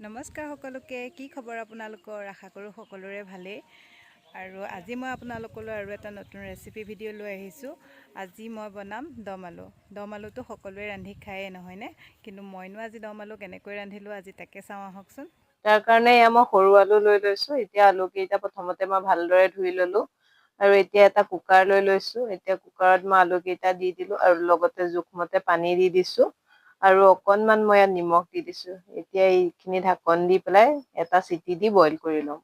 নমস্কাৰ সকলোকে কি খবৰ আপোনালোকৰ? আশা কৰোঁ সকলোৰে ভালেই। আৰু আজি মই আপোনালোকলৈ আৰু এটা নতুন ৰেচিপি ভিডিঅ' লৈ আহিছোঁ। আজি মই বনাম দম আলু। দম আলুটো সকলোৱে ৰান্ধি খায়েই নহয়নে কিন্তু মইনো আজি দম আলু কেনেকৈ ৰান্ধিলোঁ আজি তাকে চাওঁ আহকচোন। তাৰ কাৰণে এয়া মই সৰু আলু লৈ লৈছোঁ। এতিয়া আলুকেইটা প্ৰথমতে মই ভালদৰে ধুই ল'লোঁ। আৰু এতিয়া এটা কুকাৰ লৈ লৈছোঁ। এতিয়া কুকাৰত মই আলুকেইটা দি দিলোঁ। আৰু লগতে জোখমতে পানী দি দিছোঁ। আৰু অকণমান মই ইয়াত নিমখ দি দিছোঁ। এতিয়া এইখিনি ঢাকন দি পেলাই এটা চিটি দি বইল কৰি ল'ম।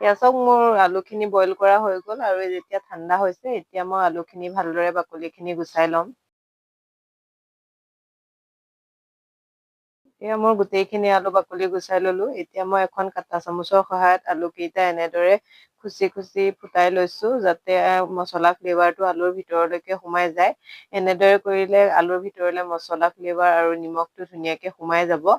এয়া চাওক মোৰ আলুখিনি বইল কৰা হৈ গ'ল আৰু যেতিয়া ঠাণ্ডা হৈছে এতিয়া মই আলুখিনি ভালদৰে বাকলিখিনি গুচাই ল'ম। এয়া মই গোটেইখিনি আলু বাকলি গুচাই ল'লোঁ। এতিয়া মই এখন কাটা চামুচৰ সহায়ত আলুকেইটা এনেদৰে খুচি খুচি ফুটাই লৈছোঁ যাতে মছলা ফ্লেভাৰটো আলুৰ ভিতৰলৈকে সোমাই যায়। এনেদৰে কৰিলে আলুৰ ভিতৰলৈ মছলা ফ্লেভাৰ আৰু নিমখটো ধুনীয়াকৈ সোমাই যাব।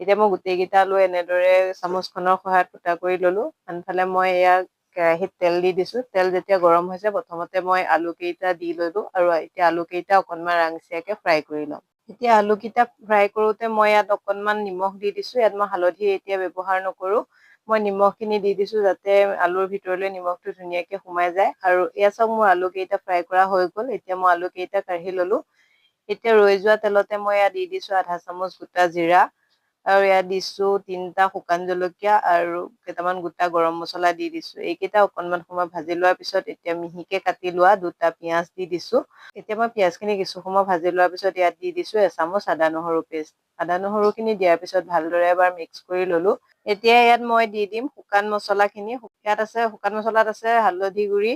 এতিয়া মই গোটেইকেইটা আলু এনেদৰে চামুচখনৰ সহায়ত ফুটা কৰি ল'লোঁ। আনফালে মই এয়া কেৰাহীত তেল দি দিছোঁ। তেল যেতিয়া গৰম হৈছে প্ৰথমতে মই আলুকেইটা দি ল'লোঁ আৰু এতিয়া আলুকেইটা অকণমান ৰাংচিয়াকৈ ফ্ৰাই কৰি ল'ম। এতিয়া আলুকেইটা ফ্ৰাই কৰোঁতে মই ইয়াত অকণমান নিমখ দি দিছোঁ। ইয়াত মই হালধি এতিয়া ব্যৱহাৰ নকৰোঁ। মই নিমখখিনি দি দিছোঁ যাতে আলুৰ ভিতৰলৈ নিমখটো ধুনীয়াকৈ সোমাই যায়। আৰু এয়া চাওক মোৰ আলুকেইটা ফ্ৰাই কৰা হৈ গ'ল। এতিয়া মই আলুকেইটা কাঢ়ি ল'লোঁ। এতিয়া ৰৈ যোৱা তেলতে মই ইয়াত দি দিছোঁ আধা চামুচ গোটা জিৰা। আৰু ইয়াত দিছোঁ তিনিটা শুকান জলকীয়া আৰু কেইটামান গোটা গৰম মছলা দি দিছোঁ। এইকেইটা অকণমান সময় ভাজি লোৱাৰ পিছত এতিয়া মিহিকৈ কাটি লোৱা দুটা পিঁয়াজ দি দিছোঁ। এতিয়া মই পিঁয়াজখিনি কিছু সময় ভাজি লোৱাৰ পিছত ইয়াত দি দিছোঁ এচামুচ আদা নহৰু পেষ্ট। আদা নহৰুখিনি দিয়াৰ পিছত ভালদৰে এবাৰ মিক্স কৰি ল'লোঁ। এতিয়া ইয়াত মই দি দিম শুকান মছলাখিনি। ইয়াত আছে শুকান মছলাত আছে হালধি গুড়ি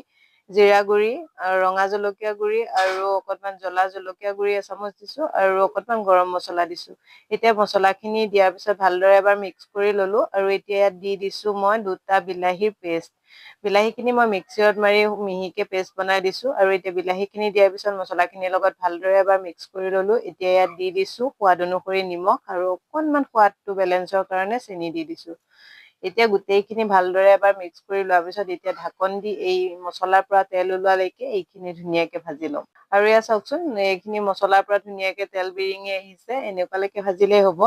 জিৰা গুড়ি ৰঙা জলকীয়া গুড়ি আৰু অকণমান জ্বলা জলকীয়া গুড়ি এচামুচ দিছোঁ আৰু অকণমান গৰম মছলা দিছোঁ। এতিয়া মছলাখিনি দিয়াৰ পিছত ভালদৰে এবাৰ মিক্স কৰি ল'লোঁ আৰু এতিয়া ইয়াত দি দিছোঁ মই দুটা বিলাহীৰ পেষ্ট বিলাহীখিনি মই মিক্সিত মাৰি মিহিকৈ পেষ্ট বনাই দিছোঁ আৰু এতিয়া বিলাহীখিনি দিয়াৰ পিছত মছলাখিনিৰ লগত ভালদৰে এবাৰ মিক্স কৰি ল'লোঁ। এতিয়া ইয়াত দি দিছোঁ সোৱাদ অনুসৰি নিমখ আৰু অকণমান সোৱাদটো বেলেঞ্চৰ কাৰণে চেনি দি দিছোঁ। এতিয়া গোটেইখিনি ভালদৰে এবাৰ মিক্স কৰি লোৱাৰ পিছত এতিয়া ঢাকন দি এই মছলাৰ পৰা তেল ওলোৱালৈকে এইখিনি ধুনীয়াকৈ ভাজি ল'ম। আৰু এয়া চাওকচোন এইখিনি মছলাৰ পৰা ধুনীয়াকৈ তেল বিৰিঙি আহিছে এনেকুৱালৈকে ভাজিলেই হ'ব।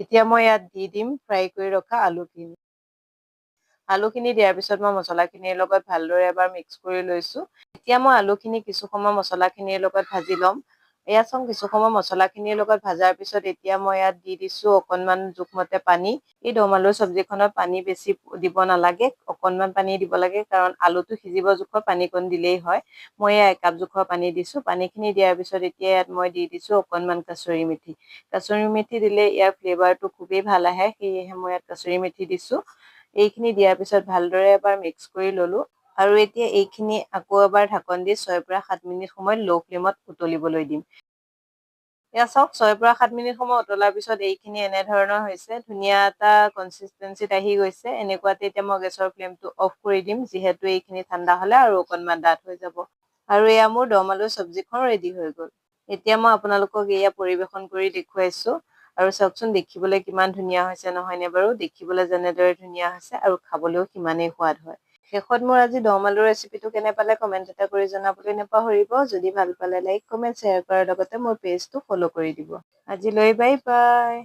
এতিয়া মই ইয়াত দি দিম ফ্ৰাই কৰি ৰখা আলুখিনি। আলুখিনি দিয়াৰ পিছত মই মছলাখিনিৰ লগত ভালদৰে এবাৰ মিক্স কৰি লৈছোঁ। এতিয়া মই আলুখিনি কিছু সময় মছলাখিনিৰ লগত ভাজি ল'ম। এয়া চাওঁ কিছু সময় মছলাখিনিৰ লগত ভজাৰ পিছত এতিয়া মই ইয়াত দি দিছোঁ অকণমান জোখমতে পানী। এই দম আলুৰ চব্জিখনত পানী বেছি দিব নালাগে অকণমান পানী দিব লাগে কাৰণ আলুটো সিজিব জোখৰ পানীকণ দিলেই হয়। মই এয়া একাপ জোখৰ পানী দিছোঁ পানীখিনি দিয়াৰ পিছত এতিয়া ইয়াত মই দি দিছোঁ অকণমান কাচুৰি মেথি। কাচুৰি মেথি দিলে ইয়াৰ ফ্লেভাৰটো খুবেই ভাল আহে সেয়েহে মই ইয়াত কাচুৰি মেথি দিছোঁ। এইখিনি দিয়াৰ পিছত ভালদৰে এবাৰ মিক্স কৰি ল'লোঁ। আৰু এতিয়া এইখিনি আকৌ এবাৰ ঢাকন দি ছয়ৰ পৰা সাত মিনিট সময় ল' ফ্লেমত উতলিবলৈ দিম। এয়া চাওক ছয়ৰ পৰা সাত মিনিট সময় উতলাৰ পিছত এইখিনি এনেধৰণৰ হৈছে। ধুনীয়া এটা কনচিষ্টেঞ্চিত আহি গৈছে। এনেকুৱাতে এতিয়া মই গেছৰ ফ্লেমটো অফ কৰি দিম যিহেতু এইখিনি ঠাণ্ডা হ'লে আৰু অকণমান ডাঠ হৈ যাব। আৰু এয়া মোৰ দম আলুৰ চব্জিখন ৰেডি হৈ গ'ল। এতিয়া মই আপোনালোকক এয়া পৰিৱেশন কৰি দেখুৱাইছোঁ। আৰু চাওকচোন দেখিবলৈ কিমান ধুনীয়া হৈছে নহয়নে বাৰু? দেখিবলৈ যেনেদৰে ধুনীয়া হৈছে আৰু খাবলৈও সিমানেই সোৱাদ হয়। শেষত মোৰ আজি দম আলুৰ ৰেচিপিটো কেনে পালে কমেণ্ট এটা কৰি জনাবলৈ নাপাহৰিব। যদি ভাল পালে লাইক কমেণ্ট শ্বেয়াৰ কৰাৰ লগতে মোৰ পেজটো ফ'ল' কৰি দিব। আজিলৈ বাই বাই